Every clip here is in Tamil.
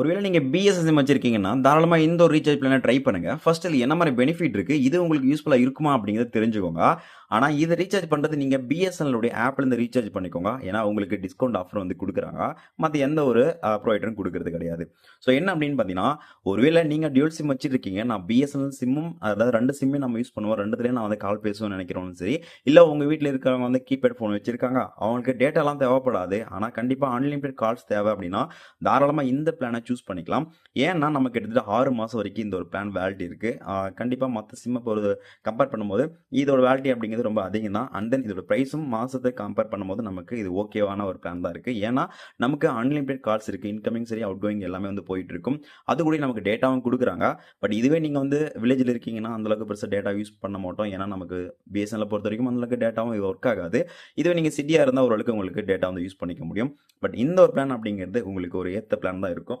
ஒருவேளை நீங்கள் பிஎஸ்எஸ் சிம் வச்சிருக்கீங்கன்னா, தாராளமாக இந்த ஒரு ரீசார்ஜ் பிளானை ட்ரை பண்ணுங்க. ஃபர்ஸ்ட் இதுல என்ன மாதிரி பெனிஃபிட் இருக்குது இது உங்களுக்கு யூஸ்ஃபுல்லாக இருக்குமா? அப்படிங்கிறத தெரிஞ்சுக்கோங்க. ஆனால் இதை ரீசார்ஜ் பண்ணுறது நீங்கள் பிஎஸ்என்எலுடைய ஆப்லேருந்து ரீசார்ஜ் பண்ணிக்கோங்க. ஏன்னா உங்களுக்கு டிஸ்கவுண்ட் ஆஃபர் வந்து கொடுக்குறாங்க மற்ற எந்த ஒரு ப்ரொவைடரும் கொடுக்கறது கிடையாது. ஸோ என்ன அப்படின்னு பார்த்தீங்கன்னா, ஒருவேளை நீங்கள் டியூல் சிம் வச்சுருக்கீங்க நான் பிஎஸ்என்எல் சிம்மும் அதாவது ரெண்டு சிம்மே நம்ம யூஸ் பண்ணுவோம். ரெண்டுத்துலேயும் நான் வந்து கால் பேசுவோம்னு நினைக்கிறோன்னு சரி, இல்லை உங்கள் வீட்டில் இருக்கிறவங்க வந்து கீபேட் ஃபோன் வச்சுருக்காங்க அவங்களுக்கு டேட்டாலாம் தேவைப்படாது. ஆனால் கண்டிப்பாக அன்லிமிட்டட் கால்ஸ் தேவை அப்படின்னா, தாராளமாக இந்த பிளானை சூஸ் பண்ணிக்கலாம். ஏன்னா நமக்கு கிட்டத்தட்ட ஆறு மாதம் வரைக்கும் இந்த ஒரு பிளான் வேலிடிட்டி இருக்குது கண்டிப்பாக மற்ற சிம்மை போகிறது கம்பேர் பண்ணும்போது இதோட வேலிடிட்டி அப்படிங்கிறது ரொம்ப அதிகம் தான். அண்ட் தென் இதோட ப்ரைஸும் மாதத்தை கம்பேர் பண்ணும்போது நமக்கு இது ஓகேவான ஒரு பிளான் தான் இருக்குது ஏன்னா நமக்கு அன்லிமிட்டெட் கால்ஸ் இருக்குது இன்கமிங் சரி, அவுட் கோயிங் எல்லாமே வந்து போயிட்டு இருக்கும். அது கூட நமக்கு டேட்டாவும் கொடுக்குறாங்க பட் இதுவே நீங்கள் வந்து வில்லேஜில் இருக்கீங்கன்னா, அந்தளவுக்கு பெருசாக டேட்டா யூஸ் பண்ண மாட்டோம். ஏன்னா நமக்கு பிஎஸ்என்எல் பொறுத்த வரைக்கும் அந்தளவுக்கு டேட்டாவும் ஒர்க் ஆகாது. இதுவே நீங்கள் சிட்டியாக இருந்தால் ஓரளவுக்கு உங்களுக்கு டேட்டா வந்து யூஸ் பண்ணிக்க முடியும். பட் இந்த ஒரு பிளான் அப்படிங்கிறது உங்களுக்கு ஒரு ஏற்ற பிளான் தான் இருக்கும்.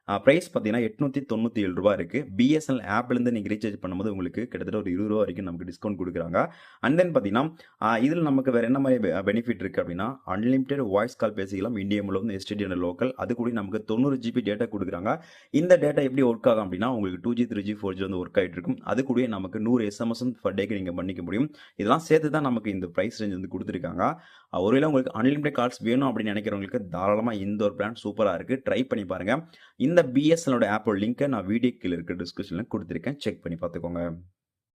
ப்ரைஸ் பார்த்தீங்கன்னா, எட்நூற்றி தொண்ணூற்றி ஏழு ரூபா இருக்குது பிஎஸ்என்எல் ஆப்லேருந்து நீங்கள் ரீசார்ஜ் பண்ணும்போது உங்களுக்கு கிட்டத்தட்ட ஒரு இருபது ரூபா வரைக்கும் நமக்கு டிஸ்கவுண்ட் கொடுக்குறாங்க அண்ட் தென் பார்த்தீங்கன்னா, இதில் நமக்கு வேறு என்ன மாதிரி பெ பெனிஃபிட் இருக்குது அப்படின்னா, அன்லிமிட்டெட் வாய்ஸ் கால் பேசிக்கலாம். இந்தியா முழுவதும் எஸ்டிடி அண்ட் லோக்கல். அது கூட நமக்கு 90 ஜிபி டேட்டா கொடுக்குறாங்க இந்த டேட்டா எப்படி ஒர்க் ஆகும் அப்படின்னா, உங்களுக்கு 2ஜி, 3ஜி, 4ஜி வந்து ஒர்க் ஆகிட்டு இருக்கும். அது கூட நமக்கு நூறு எஸ்எம்எஸ் பர் டேக்கு நீங்கள் பண்ணிக்க முடியும். இதெல்லாம் சேர்த்து தான் நமக்கு இந்த ப்ரைஸ் ரேஞ்ச் வந்து கொடுத்துருக்காங்க ஒருவேளை உங்களுக்கு அன்லிமிட்டெட் கால்ஸ் வேணும் அப்படின்னு நினைக்கிறவங்களுக்கு தாராளமாக இந்த ஒரு பிளான் சூப்பராக இருக்குது ட்ரை பண்ணி பாருங்கள் இந்த பிஎஸ்என்எல் ஓட ஆப்போட லிங்க்கை நான் வீடியோ கீழ இருக்க டிஸ்கிரிப்ஷன்ல குடுத்துருக்கேன். செக் பண்ணி பார்த்துக்கோங்க.